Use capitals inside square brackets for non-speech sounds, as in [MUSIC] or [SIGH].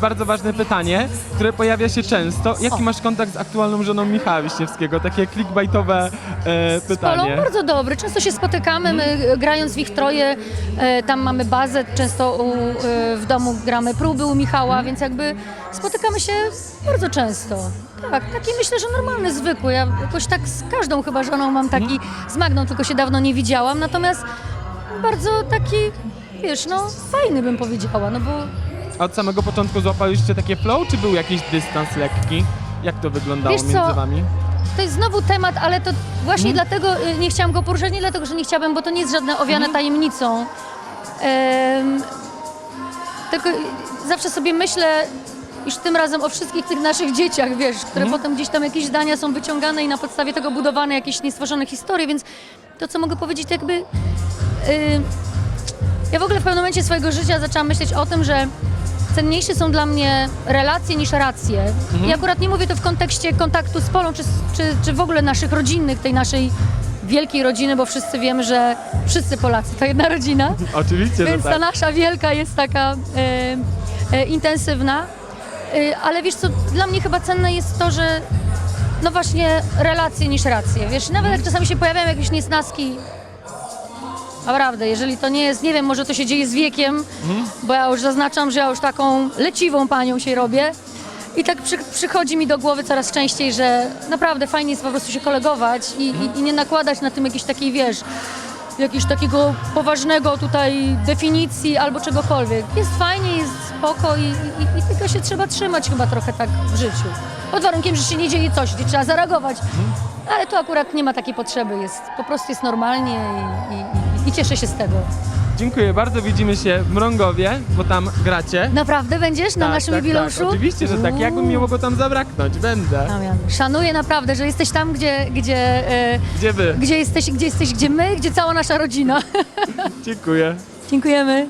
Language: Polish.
Bardzo ważne pytanie, które pojawia się często. Jaki masz kontakt z aktualną żoną Michała Wiśniewskiego? Takie clickbaitowe e, Polą pytanie. bardzo dobry. Często się spotykamy, my e, grając w ich troje, e, tam mamy bazę, często u, e, w domu gramy próby u Michała, więc jakby spotykamy się bardzo często. Tak, taki myślę, że normalny, zwykły. Ja jakoś tak z każdą chyba żoną mam taki, z Magną tylko się dawno nie widziałam, natomiast bardzo taki, wiesz, no fajny bym powiedziała, no bo A Od samego początku złapaliście takie flow, czy był jakiś dystans lekki? Jak to wyglądało Wiesz co? między wami? To jest znowu temat, ale to właśnie Mhm. dlatego y, nie chciałam go poruszać, nie dlatego, że nie chciałabym, bo to nie jest żadne Mhm. owiane tajemnicą. Em, tylko zawsze sobie myślę, iż tym razem o wszystkich tych naszych dzieciach, wiesz, które Mhm. potem gdzieś tam jakieś zdania są wyciągane i na podstawie tego budowane jakieś niestworzone historie, więc to, co mogę powiedzieć, to jakby... y, ja w ogóle w pewnym momencie swojego życia zaczęłam myśleć o tym, że cenniejsze są dla mnie relacje niż racje. I akurat nie mówię to w kontekście kontaktu z Polą, czy, czy, czy w ogóle naszych rodzinnych, tej naszej wielkiej rodziny, bo wszyscy wiemy, że wszyscy Polacy to jedna rodzina. [LAUGHS] Oczywiście, Więc że ta tak. nasza wielka jest taka e, intensywna. E, ale wiesz co, dla mnie chyba cenne jest to, że no właśnie relacje niż racje. Wiesz, nawet jak czasami się pojawiają jakieś niesnaski, naprawdę, jeżeli to nie jest, nie wiem, może to się dzieje z wiekiem, bo ja już zaznaczam, że ja już taką leciwą panią się robię. I tak przy, przychodzi mi do głowy coraz częściej, że naprawdę fajnie jest po prostu się kolegować i, i, i nie nakładać na tym jakiejś takiej, wiesz, jakiegoś takiego poważnego tutaj definicji albo czegokolwiek. Jest fajnie, jest spoko i, i, i tego się trzeba trzymać chyba trochę tak w życiu. Pod warunkiem, że się nie dzieje coś, gdzie trzeba zareagować. Ale tu akurat nie ma takiej potrzeby, jest, po prostu jest normalnie i, i, i, i cieszę się z tego. Dziękuję bardzo, widzimy się w Mrągowie, bo tam gracie. Naprawdę będziesz na Tak, naszym tak, jubileuszu? Tak, oczywiście, że tak. Jakby mi mogło tam zabraknąć, będę. Damian, szanuję naprawdę, że jesteś tam, gdzie, gdzie, e, Gdzie wy? gdzie jesteś, gdzie jesteś, gdzie my, gdzie cała nasza rodzina. [LAUGHS] Dziękuję. Dziękujemy.